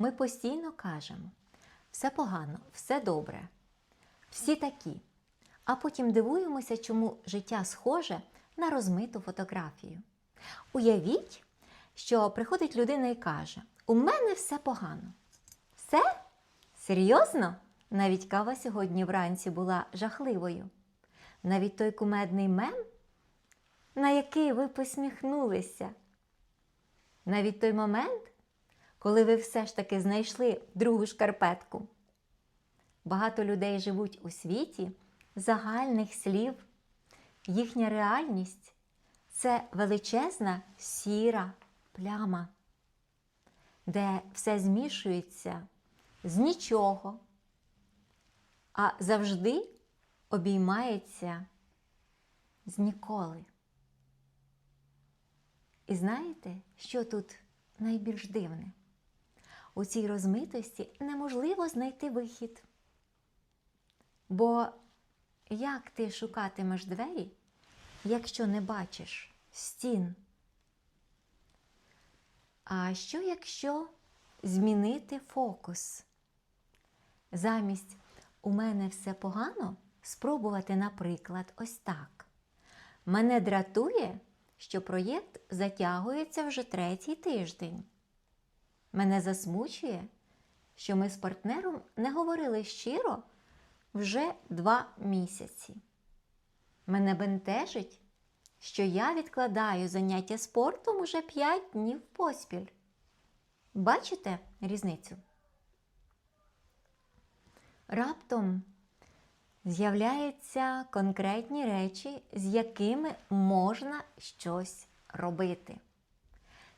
ми постійно кажемо все погано, все добре, всі такі. А потім дивуємося, чому життя схоже на розмиту фотографію. Уявіть, що приходить людина і каже: У мене все погано. Все? Серйозно? Навіть кава сьогодні вранці була жахливою. Навіть той кумедний мем, на який ви посміхнулися. Навіть той момент, коли ви все ж таки знайшли другу шкарпетку. Багато людей живуть у світі загальних слів. Їхня реальність це величезна сіра пляма, де все змішується з нічого, а завжди обіймається з ніколи. І знаєте, що тут найбільш дивне? У цій розмитості неможливо знайти вихід. Бо як ти шукатимеш двері, якщо не бачиш стін? А що якщо змінити фокус? Замість у мене все погано спробувати, наприклад, ось так. Мене дратує, що проєкт затягується вже третій тиждень. Мене засмучує, що ми з партнером не говорили щиро вже два місяці. Мене бентежить, що я відкладаю заняття спортом уже п'ять днів поспіль. Бачите різницю? Раптом з'являються конкретні речі, з якими можна щось робити.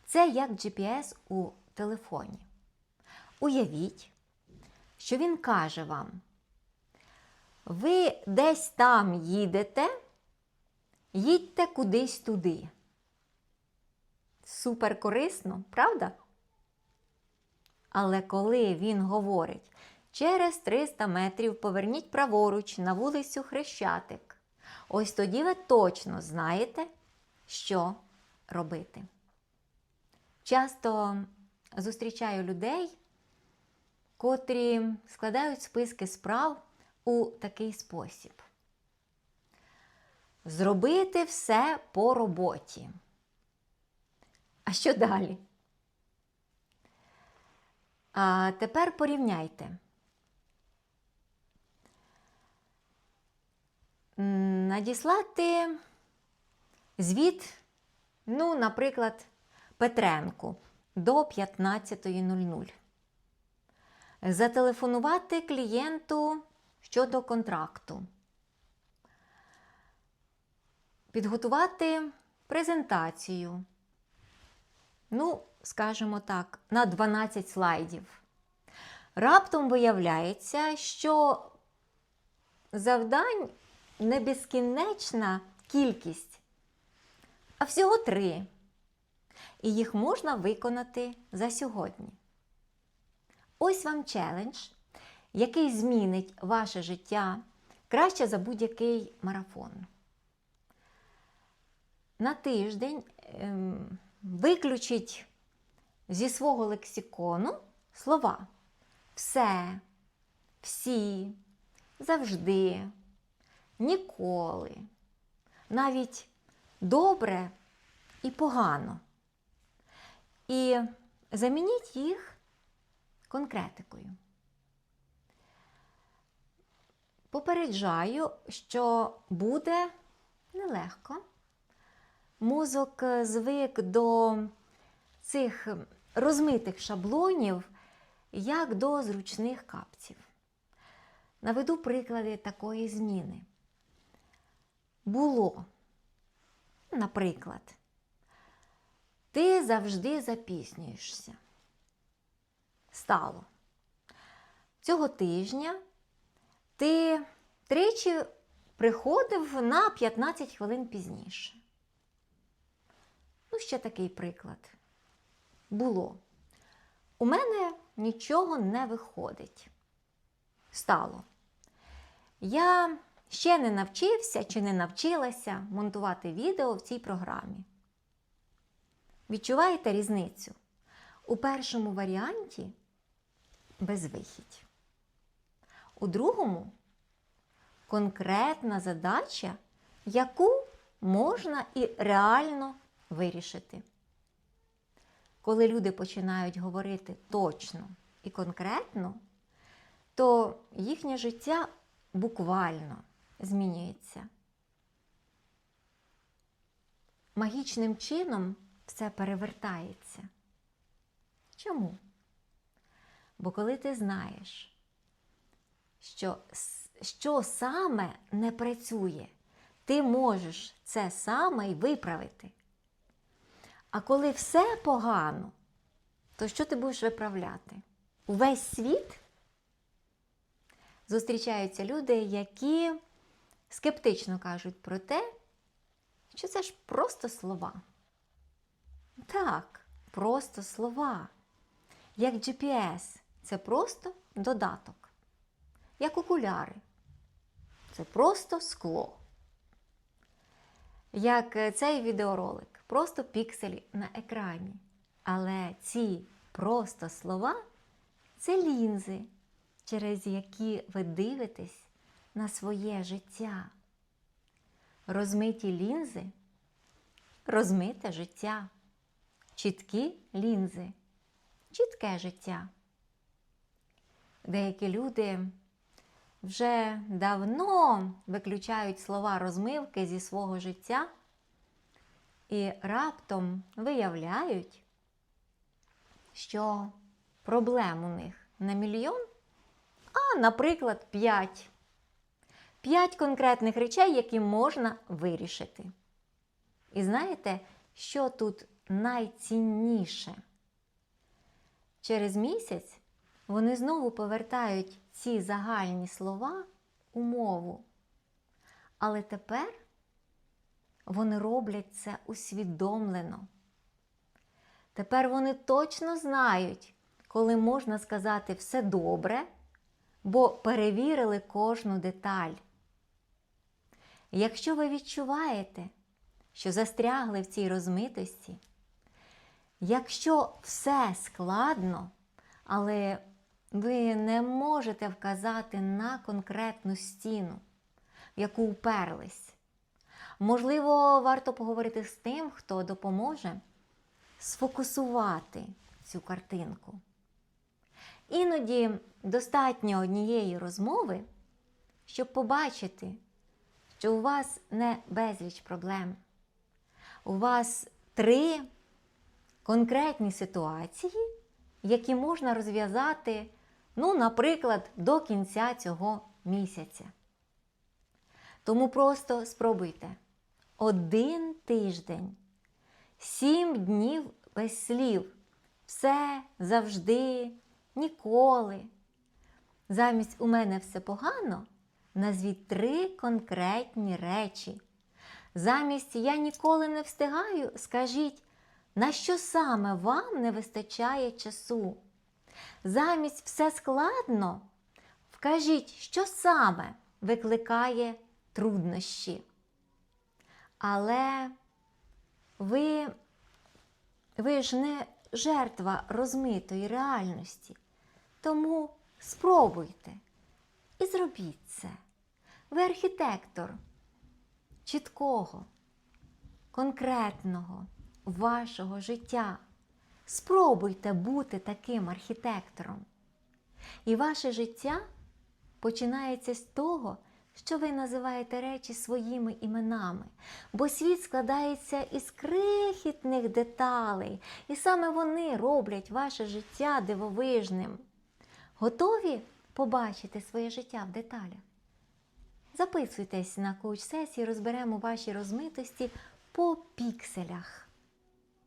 Це як GPS у телефоні. Уявіть, що він каже вам, ви десь там їдете, їдьте кудись туди. Супер корисно, правда? Але коли він говорить, через 300 метрів поверніть праворуч на вулицю Хрещатик, ось тоді ви точно знаєте, що робити. Часто зустрічаю людей, котрі складають списки справ у такий спосіб. Зробити все по роботі. А що далі? А тепер порівняйте. Надіслати звіт, ну, наприклад, Петренку до 15.00. Зателефонувати клієнту щодо контракту. Підготувати презентацію. Ну, скажімо так, на 12 слайдів. Раптом виявляється, що завдань не безкінечна кількість, а всього три. І їх можна виконати за сьогодні. Ось вам челендж, який змінить ваше життя краще за будь-який марафон. На тиждень ем, виключіть зі свого лексикону слова все, всі, завжди, ніколи, навіть добре і погано. І замініть їх конкретикою. Попереджаю, що буде нелегко. Мозок звик до цих розмитих шаблонів, як до зручних капців. Наведу приклади такої зміни. Було, наприклад, завжди запізнюєшся. Стало. Цього тижня ти тричі приходив на 15 хвилин пізніше. Ну, ще такий приклад. Було. У мене нічого не виходить. Стало. Я ще не навчився чи не навчилася монтувати відео в цій програмі. Відчуваєте різницю? У першому варіанті безвихідь. У другому конкретна задача, яку можна і реально вирішити. Коли люди починають говорити точно і конкретно, то їхнє життя буквально змінюється. Магічним чином все перевертається. Чому? Бо коли ти знаєш, що, що саме не працює, ти можеш це саме й виправити. А коли все погано, то що ти будеш виправляти? Увесь світ зустрічаються люди, які скептично кажуть про те, що це ж просто слова. Так, просто слова. Як GPS це просто додаток. Як окуляри. Це просто скло. Як е, цей відеоролик, просто пікселі на екрані. Але ці просто слова це лінзи, через які ви дивитесь на своє життя. Розмиті лінзи розмите життя. Чіткі лінзи чітке життя. Деякі люди вже давно виключають слова розмивки зі свого життя і раптом виявляють, що проблем у них не мільйон, а, наприклад, п'ять. П'ять конкретних речей, які можна вирішити. І знаєте, що тут найцінніше? Через місяць вони знову повертають ці загальні слова у мову. Але тепер вони роблять це усвідомлено. Тепер вони точно знають, коли можна сказати все добре, бо перевірили кожну деталь. Якщо ви відчуваєте, що застрягли в цій розмитості, якщо все складно, але ви не можете вказати на конкретну стіну, в яку уперлись, можливо, варто поговорити з тим, хто допоможе сфокусувати цю картинку. Іноді достатньо однієї розмови, щоб побачити, що у вас не безліч проблем. У вас три конкретні ситуації, які можна розв'язати, ну, наприклад, до кінця цього місяця. Тому просто спробуйте один тиждень, сім днів без слів, все завжди, ніколи. Замість у мене все погано, назвіть три конкретні речі. Замість я ніколи не встигаю, скажіть, на що саме вам не вистачає часу? Замість все складно, вкажіть, що саме викликає труднощі. Але ви, ви ж не жертва розмитої реальності. Тому спробуйте і зробіть це. Ви архітектор чіткого, конкретного вашого життя. Спробуйте бути таким архітектором. І ваше життя починається з того, що ви називаєте речі своїми іменами, бо світ складається із крихітних деталей, і саме вони роблять ваше життя дивовижним. Готові побачити своє життя в деталях? Записуйтесь на коуч-сесії, розберемо ваші розмитості по пікселях.